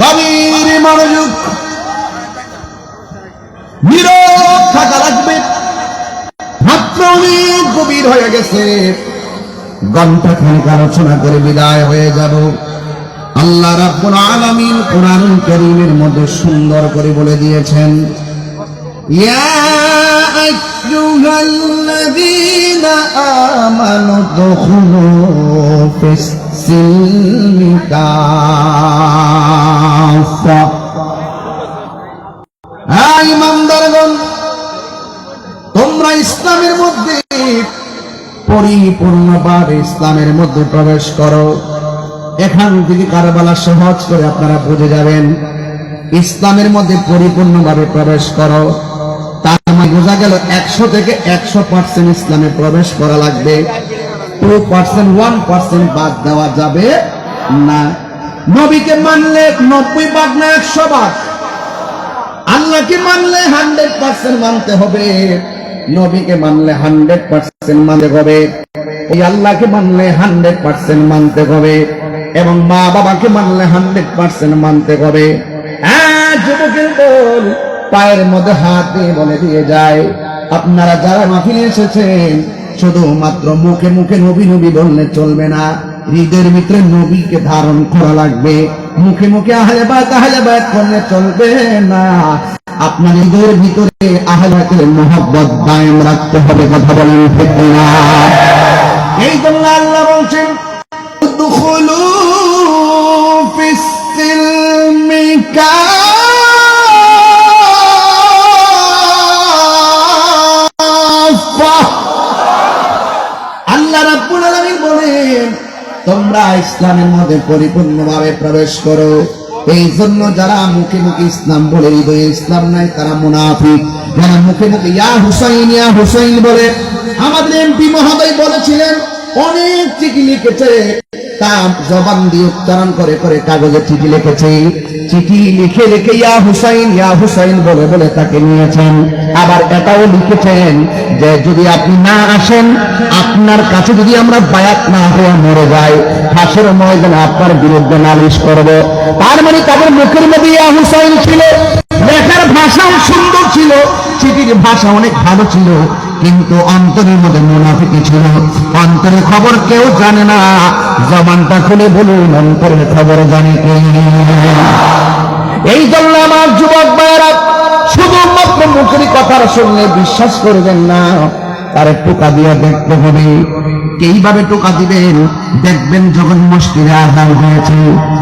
গভীর মনোযোগ। নীরব থাকা লাগবে। মাত্র অনেক গভীর হয়ে গেছে। ঘণ্টা খানিক আলোচনা করে বিদায় হয়ে যাব। আল্লাহ রাব্বুল আলামিন কোরআন কারীমের মধ্যে সুন্দর করে বলে দিয়েছেন, ইয়া হ্যাঁ তোমরা ইসলামের মধ্যে পরিপূর্ণভাবে ইসলামের মধ্যে প্রবেশ করো। এখান থেকে কারবালা সহজ করে আপনারা বুঝে যাবেন, ইসলামের মধ্যে পরিপূর্ণভাবে প্রবেশ করো। বোঝা গেল একশো থেকে একশো পার্সেন্ট ইসলামে প্রবেশ করা লাগবে। টু পার্সেন্ট ওয়ান পার্সেন্ট বাদ দেওয়া যাবে না। নবীকে মানলে নব্বই ভাগ না একশো ভাগ আল্লাহকে মানলে হান্ড্রেড পার্সেন্ট মানতে হবে। নবীকে মানলে হান্ড্রেড পার্সেন্ট মানতে হবে। এই আল্লাহকে মানলে হান্ড্রেড পার্সেন্ট মানতে হবে এবং মা বাবাকে মানলে হান্ড্রেড পার্সেন্ট মানতে হবে। হ্যাঁ যুবকের বল পায়ের মধ্যে হাত দিয়ে বলে দিয়ে যায়। আপনারা যারা মাফিনে এসেছেন, শুধুমাত্র মুখে মুখে নবী নবী বললে চলবে না। হৃদয়ের ভিতরে নবীকে ধারণ করা লাগবে। মুখে মুখে আহলে বাত আহলে বাত করলে চলবে না। আপনার হৃদয়ের ভিতরে আহলাতের মোহব্বত কায়েম রাখতে হবে, কথা বলেন এই জন্য আল্লাহ বলছেন তোমরা ইসলামের মধ্যে পরিপূর্ণভাবে প্রবেশ করো। এই জন্য যারা মুখে মুখে ইসলাম বলে ইসলাম নাই, তারা মুনাফিক। যারা মুখে মুখে ইয়া হুসাইন ইয়া হুসাইন বলে। আমাদের এমপি মহোদয় বলেছিলেন, অনেক চিঠি লিখেছে। তা উচ্চারণ করে করে কাগজে চিঠি লিখেছে। চিঠি লিখে লিখে ইয়া হুসাইন ইয়া হুসাইন বলে বলে তাকে নিয়েছেন। আবার এটাও লিখেছেন যে যদি আপনি না আসেন, আপনার কাছে যদি আমরা বায়াত না হয়ে মরে যাই, ফাঁসের আপনার বিরুদ্ধে নালিশ করব। তার মানে তাদের মুখের মধ্যে ইয়া হুসাইন ছিল। লেখার ভাষাও সুন্দর ছিল। চিঠির ভাষা অনেক ভালো ছিল। কিন্তু অন্তরের মধ্যে মুনাফিকি ছিল। অন্তরের খবর কেউ জানে না। জবানটা খুলে বলুন, অন্তরের খবর জানে এই জন্য আমার যুবক ভাইয়েরা, শুধুমাত্র মুখের কথার শুনলে বিশ্বাস করবেন না। তার টোকা দিয়ে দেখতে হবে। এইভাবে টোকা দিবেন? দেখবেন যখন মসজিদে আদান হয়েছে,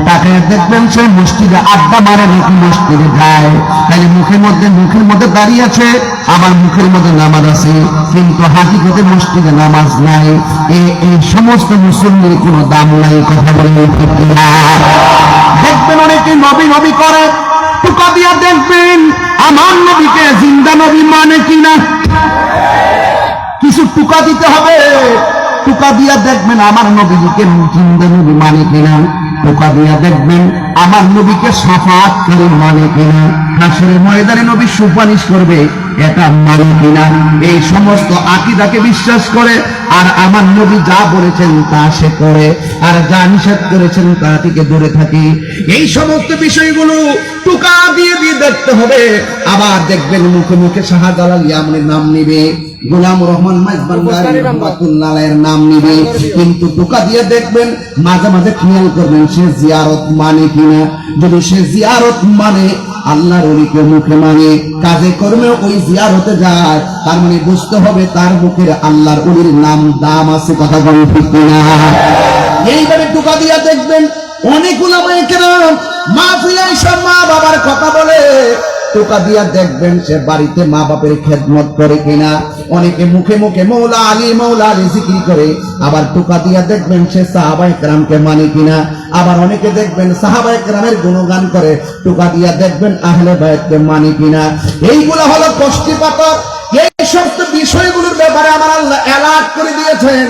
তাকে দেখবেন সে মসজিদে আড্ডা মারে নাকি মসজিদে যায়। তাহলে মুখের মধ্যে মুখের মধ্যে দাঁড়িয়ে আছে, আবার মুখের মধ্যে নামাজ আছে। কিন্তু হাকিকতে মসজিদে নামাজ নাই। এই সমস্ত মুসলিমের কোনো দাম নাই, কথা বলে দেখবেন অনেকে নবী নবী করে, টোকা দিয়া দেখবেন, আমার নবীকে জিন্দা নবী মানে কিনা? টুকা দিতে হবে। টুকা দিয়া দেখবেন আমার নবীকে জিন্দা মানে কিনা। টুকা দিয়া দেখবেন আমার নবীকে সাফাত করে মানে কিনা। হাসরের ময়দানে নবী সুপারিশ করবে। এটা মানে কিনা? এই সমস্ত আকিদাকে বিশ্বাস করে আর আমার নবী যা বলেছেন তা সে করে, আর যা নিষেধ করেছেন তা থেকে দূরে থাকি। এই সমস্ত বিষয়গুলো টুকা দিয়ে দিয়ে দেখতে হবে। আবার দেখবেন মুখে মুখে শাহজালাল ইয়ামনের নাম নিবে, গোলাম রহমান মাইজবান্দারি নাম নিবে। কিন্তু টুকা দিয়ে দেখবেন মাঝে মাঝে খেয়াল করবেন সে জিয়ারত মানে কিনা। যদি সে জিয়ারত মানে আল্লাহর অলিকে মুখে মানে কাজে কর্মে ওই জিয়ারতে যায়। তার মানে বুঝতে হবে তার মুখের আল্লাহর অলির নাম, দাম আছে কথা বলে ঠিক না এইভাবে টুকা দিয়া দেখবেন অনেক উলামায়ে মা ফিরে সব মা বাবার কথা বলে টোকা দিয়া দেখবেন সে বাড়িতে মা বাপের খেদমত করে কিনা। অনেকে মুখে মুখে মৌলা আলী মৌলা আলী জিকির করে, আবার টোকা দিয়া দেখবেন সে সাহাবাই কেরামকে মানে কিনা। আবার অনেকে দেখবেন সাহাবাই কেরামের গুণগান করে, টোকা দিয়া দেখবেন আহলে বায়তকে মানে কিনা। এইগুলো হলো কষ্টিপাতক এই সমস্ত বিষয়গুলোর ব্যাপারে আমার আল্লাহ অ্যালার্ট করে দিয়েছেন।